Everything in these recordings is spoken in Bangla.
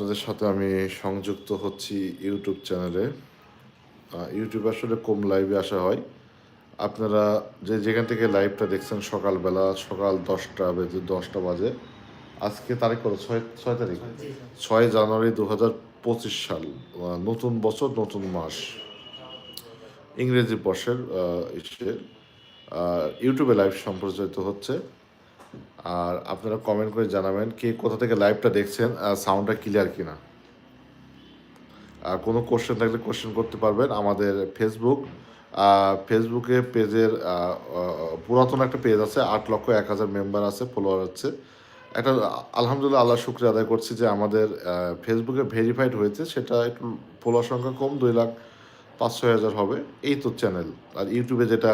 আপনাদের সাথে আমি সংযুক্ত হচ্ছি ইউটিউব চ্যানেলে। ইউটিউবে আসলে কম লাইভে আসা হয়। আপনারা যে যেখান থেকে লাইভটা দেখছেন সকালবেলা সকাল দশটা বেজে দশটা বাজে। আজকে তারিখ কত? ছয় ছয় তারিখ? ছয় জানুয়ারি দু হাজার পঁচিশ সাল। নতুন বছর নতুন মাস। ইংরেজি বর্ষের ইসে ইউটিউবে লাইভ সম্প্রচারিত হচ্ছে। আর আপনারা কমেন্ট করে জানাবেন কে কোথা থেকে লাইভটা দেখছেন সাউন্ডটা ক্লিয়ার কিনা। আর কোনো কোশ্চেন থাকলে কোশ্চেন করতে পারবেন আমাদের ফেসবুক ফেসবুকে পেজের পুরাতন একটা পেজ আছে, আট লক্ষ এক হাজার মেম্বার আছে ফলোয়ার আছে। একটা, আলহামদুলিল্লাহ আল্লাহ শুক্রিয়া আদায় করছি যে আমাদের ফেসবুকে ভেরিফাইড হয়েছে, সেটা একটু ফলোয়ার সংখ্যা কম, দুই লাখ পাঁচ ছয় হাজার হবে। এই তো চ্যানেল আর ইউটিউবে যেটা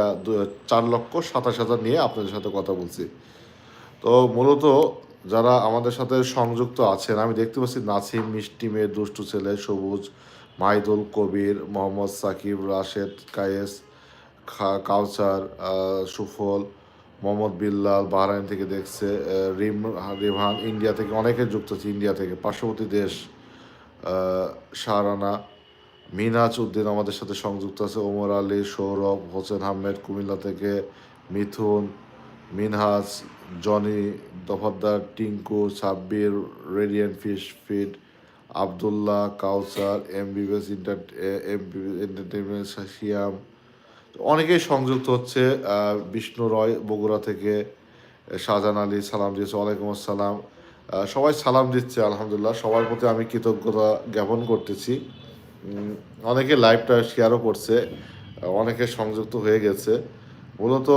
চার লক্ষ সাতাশ হাজার নিয়ে আপনাদের সাথে কথা বলছি। তো মূলত যারা আমাদের সাথে সংযুক্ত আছেন, আমি দেখতে পাচ্ছি নাসিম, মিষ্টি মেয়ে, দুষ্টু ছেলে, সবুজ, মাইদুল, কবির, মোহাম্মদ সাকিব, রাশেদ, কায়েস কাউসার সুফল, মোহাম্মদ বিল্লাল, বাহরাইন থেকে দেখছে রিম, রিভান, ইন্ডিয়া থেকে অনেকে যুক্ত আছে, ইন্ডিয়া থেকে। পার্শ্ববর্তী দেশ শাহরানা, মিনাজ উদ্দিন আমাদের সাথে সংযুক্ত আছে, ওমর আলী, সৌরভ, হোসেন আহমেদ, কুমিল্লা থেকে Mithun, Minhaj Jony Dafadar Tinku, Sabbir radiant fish feed, Abdullah, Kawsar M বিবেস entertainment Siam. অনেকেই সংযুক্ত হচ্ছে বিষ্ণু রয় বগুড়া থেকে, শাহজাহান আলী সালাম দিয়েছে, ওয়ালাইকুম আসসালাম। সবাই সালাম দিচ্ছে, আলহামদুলিল্লাহ। সবার প্রতি আমি কৃতজ্ঞতা জ্ঞাপন করতেছি। অনেকে লাইভটা শেয়ারও করছে, অনেকে সংযুক্ত হয়ে গেছে। মূলত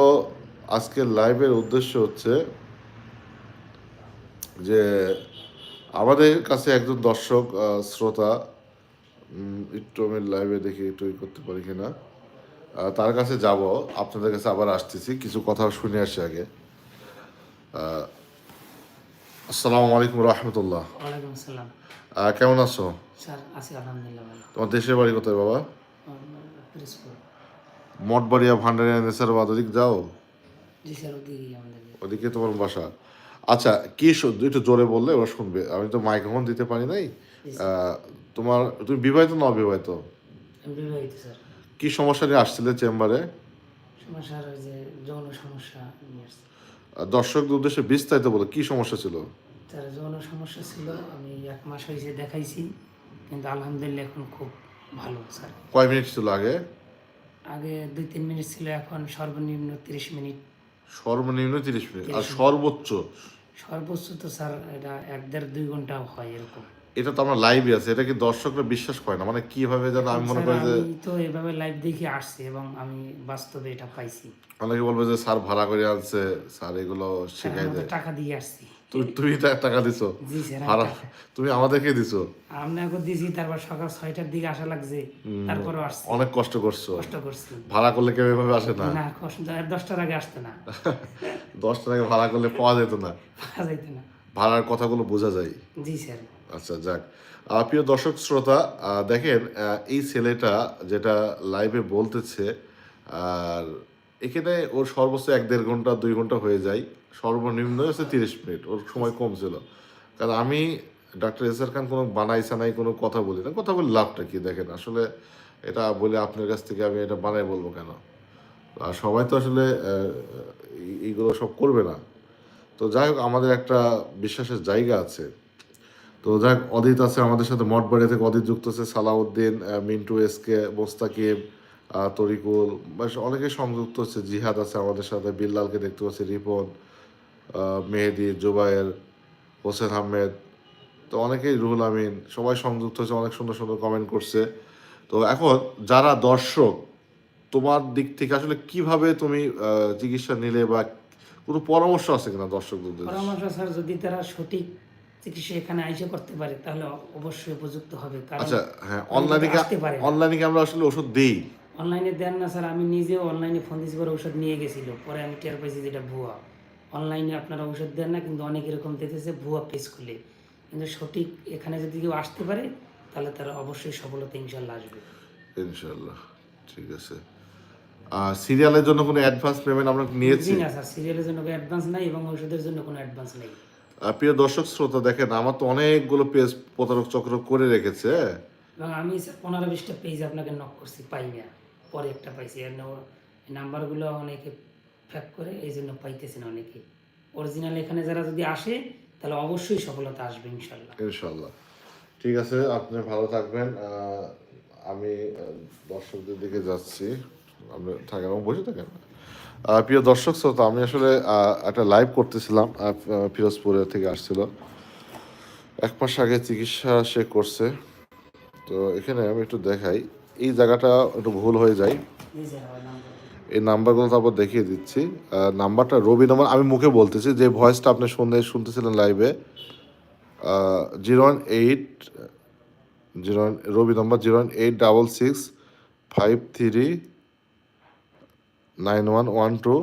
আজকের লাইভের উদ্দেশ্য হচ্ছে যে আমাদের কাছে একজন দর্শক শ্রোতা একটু আমি লাইভে দেখি একটু করতে পারি কিনা। তার কাছে যাব আপনাদের কাছে আবার আসতেছি কিছু কথা শুনে আসি আগে। আসসালামু আলাইকুম রহমতুল্লাহ। কেমন আছো? তোমার দেশের বাড়ি কোথায় বাবা? মঠবাড়িয়া ভান্ডারিয়া নেসারাবাদ ওদিক যাও। জি স্যার ওদিকে আমাদের ওদিকে তোমার বাসা। আচ্ছা কি একটু জোরে বললে ওরা শুনবে। আমি তো মাইক্রোফোন দিতে পারি নাই। তোমার তুমি বিবাহিত না অবিবাহিত? বিবাহিত স্যার কি সমস্যা নিয়ে আসছিলে চেম্বারে? সমস্যার ওই যে যৌন সমস্যা নিয়ে দর্শকদের উদ্দেশ্যে বিস্তারিত বলো কি সমস্যা ছিল? তার যৌন সমস্যা ছিল আমি এক মাস হয়েছে দেখাইছি কিন্তু আলহামদুলিল্লাহ এখন খুব ভালো স্যার কয় মিনিট ছিল আগে? আগে দুই তিন মিনিট ছিল এখন সর্বনিম্ন তিরিশ মিনিট। সর্বনিম্ন তিরিশ মিনিট। আর সর্বোচ্চ। সর্বোচ্চ তো স্যার এটা এক দেড় দুই ঘণ্টা হয় এরকম। এটা তো আমরা লাইভে আছে এটা কি দর্শকরা বিশ্বাস করে না? মানে কীভাবে যেন আমি মনে করি যে আমি তো এভাবে লাইভ দেখে আসছি এবং আমি বাস্তবে এটা পাইছি। অনেকে বলবে যে স্যার ভাড়া করে আনছে স্যার এগুলো শেখাই দেয়। টাকা দিয়ে আসছি। তুমি তুমি টাকা দিছো। জি স্যার ভাড়া তুমি আমাদেরকে দিছো। আপনাকে দিয়েছি তারপর সকাল ছয়টার দিকে আসা লাগছে তারপরও আসছি। অনেক কষ্ট করছ। কষ্ট করছি। ভাড়া করলে কেউ এভাবে আসে না। না কষ্ট দশটার আগে আসতে না। দশ আগে ভাড়া করলে পাওয়া যেত না। পাওয়া যাইতে না। ভাড়ার কথাগুলো বোঝা যায়। জি স্যার। আচ্ছা যাক। প্রিয় দর্শক, শ্রোতা দেখেন এই ছেলেটা যেটা লাইভে বলতেছে, আর এখানে ওর সর্বোচ্চ এক দেড় ঘণ্টা, দুই ঘণ্টা হয়ে যায়। সর্বনিম্ন হচ্ছে তিরিশ মিনিট, ওর সময় কম ছিল। কারণ আমি ডাক্তার এসআর খান কোনো বানাই সানাই কোনো কথা বলি না। কথা বলে লাভটা কি দেখেন? আসলে এটা বলে আপনার কাছ থেকে আমি এটা বানাই বলব কেন? আর সবাই তো আসলে এই- এইগুলো সব করবে না। তো যাই হোক, আমাদের একটা বিশ্বাসের জায়গা আছে। তো যাক, অদিত আছে আমাদের সাথে মঠবাড়ি থেকে অদিত যুক্ত আছে, সালাউদ্দিন মিন্টু এসকে মোস্তাকিব তরিকুল, বেশ অনেকে সংযুক্ত হচ্ছে জিহাদ আছে আমাদের সাথে, বিল্লালকে দেখতে পাচ্ছি, রিপন মেহেদি, জুবায়ের, হোসেন আহমেদ, তো অনেকেই রুহুল আমিন, সবাই সংযুক্ত হচ্ছে অনেক সুন্দর সুন্দর কমেন্ট করছে। তো এখন যারা দর্শক, তোমার দিক থেকে আসলে কীভাবে তুমি চিকিৎসা নিলে বা কোনো পরামর্শ আছে কিনা দর্শকদের? পরামর্শ স্যার, যদি তারা সঠিক চিকিৎসা এখানে আইসে করতে পারে তাহলে অবশ্যই উপযুক্ত হবে আচ্ছা হ্যাঁ অনলাইনে কি আমরা আসলে ওষুধ দিই? অনলাইনে দেন না স্যার আমি নিজেও অনলাইনে ফোন দিয়েছি পরে ওষুধ নিয়ে গেছিল পরে আমি টের পাইছি যেটা ভুয়া। অনলাইনে আপনারা ওষুধ দেন না কিন্তু অনেক এরকম দিতেছে ভুয়া পেজ খুলে। কিন্তু সঠিক এখানে যদি কেউ আসতে পারে তাহলে তারা অবশ্যই সফলতা ইনশাল্লাহ আসবে। ইনশাল্লাহ ঠিক আছে। আর সিরিয়ালের জন্য কোনো অ্যাডভান্স পেমেন্ট আমরা নিয়েছি না স্যার সিরিয়ালের জন্য কোনো অ্যাডভান্স নাই এবং ওষুধের জন্য কোনো অ্যাডভান্স নেই। প্রিয় দর্শক শ্রোতা দেখেন আমার তো অনেকগুলো পেজ প্রতারক চক্র করে রেখেছে। আমি পনেরো বিশটা পেজ আপনাকে নক করছি পাই না। পরে একটা পাইছি। আর নাম্বারগুলো অনেকে ফ্যাক করে এই জন্য পাইতেছে না অনেকে। অরিজিনাল এখানে যারা যদি আসে তাহলে অবশ্যই সফলতা আসবে ইনশাল্লাহ। ইনশাল্লাহ। ঠিক আছে আপনি ভালো থাকবেন। আমি দর্শকদের দিকে যাচ্ছি। আপনি থাকেন বসে থাকেন। প্রিয় দর্শক শ্রোতা আমি আসলে একটা লাইভ করতেছিলাম ফিরোজপুরের থেকে আসছিল। এক মাস আগে চিকিৎসা সে করছে। তো এখানে আমি একটু দেখাই। এই জায়গাটা একটু ভুল হয়ে যায়। এই যে নাম্বার এই নাম্বারগুলো তারপর দেখিয়ে দিচ্ছি। নাম্বারটা রবি নম্বর আমি মুখে বলতেছি যে ভয়েসটা আপনি শুনতে শুনতেছিলেন লাইভে zero one eight zero Robi number zero one eight double six five three nine one one two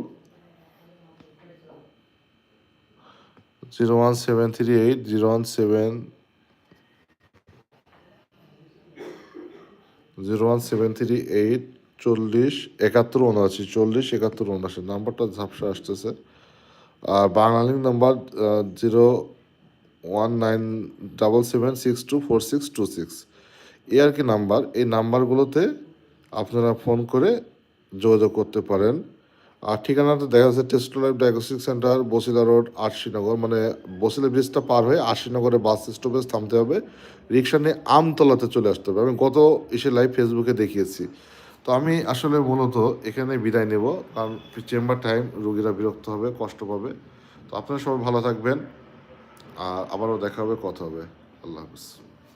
zero one seven three eight zero one seven zero one seven three eight চল্লিশ একাত্তর উনআশি, চল্লিশ একাত্তর উনআশি। নাম্বারটা ঝাপসা আসতেছে। আর বাঙালি number zero one nine double seven six two four six two six এই আর কি নাম্বার? এই নাম্বারগুলোতে আপনারা ফোন করে যোগাযোগ করতে পারেন। আর ঠিকানাটা দেখা যাচ্ছে Testo life diagnostic centre Basila road Ashinagar মানে বসিলা ব্রিজটা পার হয়ে আশিনগরে বাস স্টপেজ থামতে হবে। রিক্সা নিয়ে আমতলাতে চলে আসতে হবে। আমি গত এসে লাইভ ফেসবুকে দেখিয়েছি। তো আমি আসলে মূলত এখানে বিদায় নেব। কারণ চেম্বার টাইম রুগীরা বিরক্ত হবে, কষ্ট পাবে। তো আপনারা সবাই ভালো থাকবেন। আর আবারও দেখা হবে, কথা হবে। আল্লাহ হাফিজ।